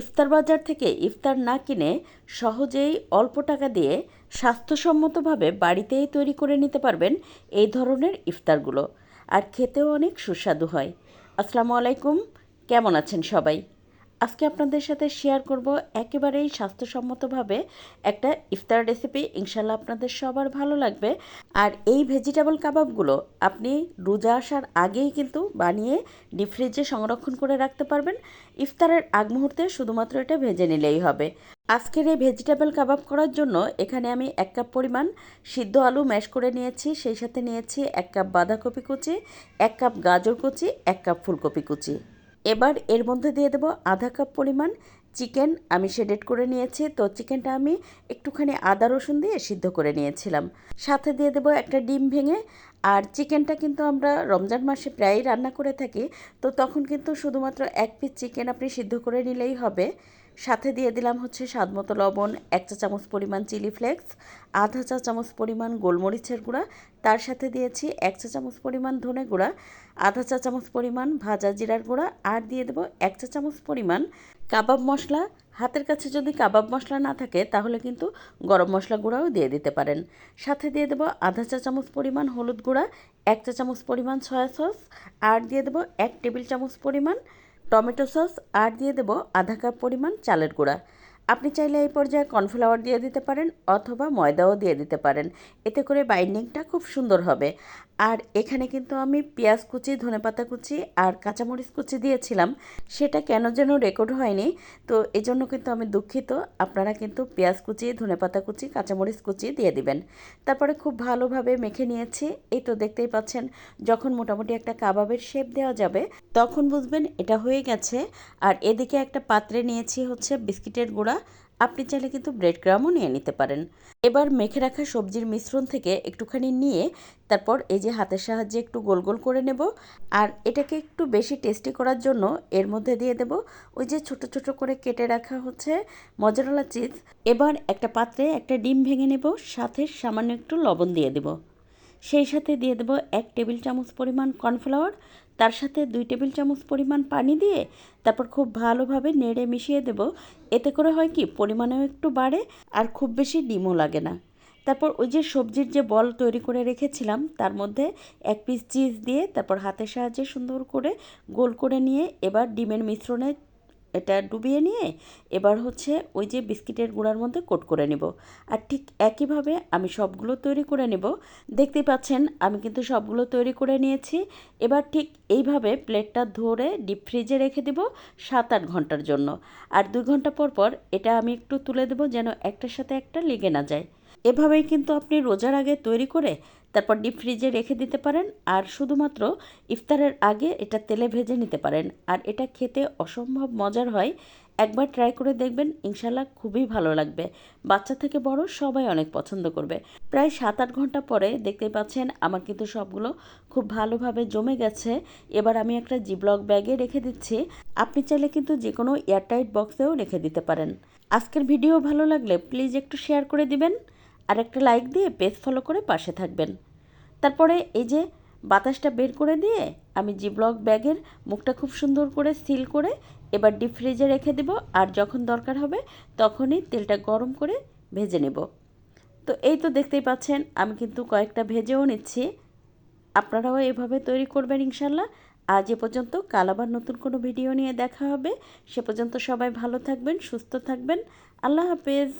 ইফতার বাজার থেকে ইফতার না কিনে সহজেই অল্প টাকা দিয়ে স্বাস্থ্যসম্মতভাবে বাড়িতেই তৈরি করে নিতে পারবেন এই ধরনের ইফতারগুলো। আর খেতেও অনেক সুস্বাদু হয়। আসসালামু আলাইকুম। কেমন আছেন সবাই? আজকে আপনাদের সাথে শেয়ার করব একেবারেই স্বাস্থ্যসম্মতভাবে একটা ইফতার রেসিপি ইনশাল্লাহ আপনাদের সবার ভালো লাগবে। আর এই ভেজিটেবল কাবাবগুলো আপনি রোজা আসার আগেই কিন্তু বানিয়ে ডিপ ফ্রিজে সংরক্ষণ করে রাখতে পারবেন। ইফতারের আগ মুহূর্তে শুধুমাত্র এটা ভেজে নিলেই হবে। আজকের এই ভেজিটেবল কাবাব করার জন্য এখানে আমি এক কাপ পরিমাণ সিদ্ধ আলু ম্যাশ করে নিয়েছি। সেই সাথে নিয়েছি এক কাপ বাঁধাকপি কুচি, এক কাপ গাজর কুচি, এক কাপ ফুলকপি কুচি। এবার এর মধ্যে দিয়ে দেবো আধা কাপ পরিমাণ চিকেন। আমি শেডেড করে নিয়েছি, তো চিকেনটা আমি একটুখানি আদা রসুন দিয়ে সিদ্ধ করে নিয়েছিলাম। সাথে দিয়ে দেবো একটা ডিম ভেঙে। আর চিকেনটা কিন্তু আমরা রমজান মাসে প্রায়ই রান্না করে থাকি, তো তখন কিন্তু শুধুমাত্র এক পিস চিকেন আপনি সিদ্ধ করে নিলেই হবে। সাথে দিয়ে দিলাম হচ্ছে স্বাদ মতো লবণ, এক চা চামচ পরিমাণ চিলি ফ্লেক্স, আধা চা চামচ পরিমাণ গোলমরিচের গুঁড়া, তার সাথে দিয়েছি এক চা চামচ পরিমাণ ধনে গুঁড়া, আধা চা চামচ পরিমাণ ভাজা জিরার গুঁড়া আর দিয়ে দেবো এক চা চামচ পরিমাণ কাবাব মশলা। হাতের কাছে যদি কাবাব মশলা না থাকে তাহলে কিন্তু গরম মশলা গুঁড়াও দিয়ে দিতে পারেন। সাথে দিয়ে দেবো আধা চা চামচ পরিমাণ হলুদ গুঁড়া, এক চা চামচ পরিমাণ সয়া সস আর দিয়ে দেবো এক টেবিল চামচ পরিমাণ টমেটো সস, আর দিয়ে দেব আধা কাপ পরিমাণ চালের গুঁড়া। আপনি চাইলে এই পর্যায়ে কর্নফ্লাওয়ার দিয়ে দিতে পারেন অথবা ময়দাও দিয়ে দিতে পারেন। এতে করে বাইন্ডিংটা খুব সুন্দর হবে। আর এখানে কিন্তু আমি পেঁয়াজ কুচি ধনেপাতা কুচি আর কাঁচামরিচ কুচি দিয়েছিলাম। সেটা কেন যেন রেকর্ড হয়নি। তো এই জন্য কিন্তু আমি দুঃখিত। আপনারা কিন্তু পেঁয়াজ কুচি ধনেপাতা কুচি, কাঁচামরিচ কুচি দিয়ে দিবেন। তারপরে খুব ভালোভাবে মেখে নিয়েছি। এই তো দেখতেই পাচ্ছেন, যখন মোটামুটি একটা কাবাবের শেপ দেওয়া যাবে, তখন বুঝবেন এটা হয়ে গেছে। আর এদিকে একটা পাত্রে নিয়েছি হচ্ছে বিস্কিটের গুঁড়া। আপনি চাইলে কিন্তু ব্রেড ক্রামও নিয়ে নিতে পারেন। এবার মেখে রাখা সবজির মিশ্রণ থেকে একটুখানি নিয়ে তারপর এই যে হাতের সাহায্যে একটু গোল গোল করে নেব। আর এটাকে একটু বেশি টেস্টি করার জন্য এর মধ্যে দিয়ে দেব ওই যে ছোট ছোট করে কেটে রাখা হচ্ছে মজারালা চিজ। এবার একটা পাত্রে একটা ডিম ভেঙে নেব, সাথে সামান্য একটু লবণ দিয়ে দেব। সেই সাথে দিয়ে দেবো এক টেবিল চামচ পরিমাণ কর্নফ্লাওয়ার, তার সাথে দুই টেবিল চামচ পরিমাণ পানি দিয়ে তারপর খুব ভালোভাবে নেড়ে মিশিয়ে দেব। এতে করে হয় কি, পরিমাণেও একটু বাড়ে আর খুব বেশি ডিমও লাগে না। তারপর ওই যে সবজির যে বল তৈরি করে রেখেছিলাম, তার মধ্যে এক পিস চিজ দিয়ে তারপর হাতের সাহায্যে সুন্দর করে গোল করে নিয়ে এবার ডিমের মিশ্রণে এটা ডুবিয়ে নিয়ে এবার হচ্ছে ওই যে বিস্কিটের গুঁড়ার মধ্যে কোট করে নেব। আর ঠিক একইভাবে আমি সবগুলো তৈরি করে নেব। দেখতে পাচ্ছেন, আমি কিন্তু সবগুলো তৈরি করে নিয়েছি। এবার ঠিক এইভাবে প্লেটটা ধরে ডিপ ফ্রিজে রেখে দেব সাত আট ঘণ্টার জন্য। আর দুই ঘণ্টা পর পর এটা আমি একটু তুলে দেবো যেন একটার সাথে একটা লেগে না যায়। এভাবেই কিন্তু আপনি রোজার আগে তৈরি করে তারপর ডিপ ফ্রিজে রেখে দিতে পারেন, আর শুধুমাত্র ইফতারের আগে এটা তেলে ভেজে নিতে পারেন। আর এটা খেতে অসম্ভব মজার হয়, একবার ট্রাই করে দেখবেন ইনশাল্লাহ খুবই ভালো লাগবে। বাচ্চা থেকে বড় সবাই অনেক পছন্দ করবে। প্রায় সাত আট ঘণ্টা পরে দেখতে পাচ্ছেন, আমার কিন্তু সবগুলো খুব ভালোভাবে জমে গেছে। এবার আমি একটা জিব্লক ব্যাগে রেখে দিচ্ছি। আপনি চাইলে কিন্তু যে কোনো এয়ারটাইট বক্সেও রেখে দিতে পারেন। আজকের ভিডিও ভালো লাগলে প্লিজ একটু শেয়ার করে দিবেন। আর একটা লাইক দিয়ে পেজ ফলো করে পাশে থাকবেন। তারপরে এই যে বাতাসটা বের করে দিয়ে আমি জি জিব্লক ব্যাগের মুখটা খুব সুন্দর করে সিল করে এবার ডিপ ফ্রিজে রেখে দেব আর যখন দরকার হবে তখনই তেলটা গরম করে ভেজে নেব। তো এই তো দেখতেই পাচ্ছেন আমি কিন্তু কয়েকটা ভেজেও নিচ্ছি। আপনারাও এভাবে তৈরি করবেন ইনশাল্লাহ। আজ এ পর্যন্ত, কাল আবার নতুন কোনো ভিডিও নিয়ে দেখা হবে। সে পর্যন্ত সবাই ভালো থাকবেন, সুস্থ থাকবেন। আল্লাহ হাফেজ।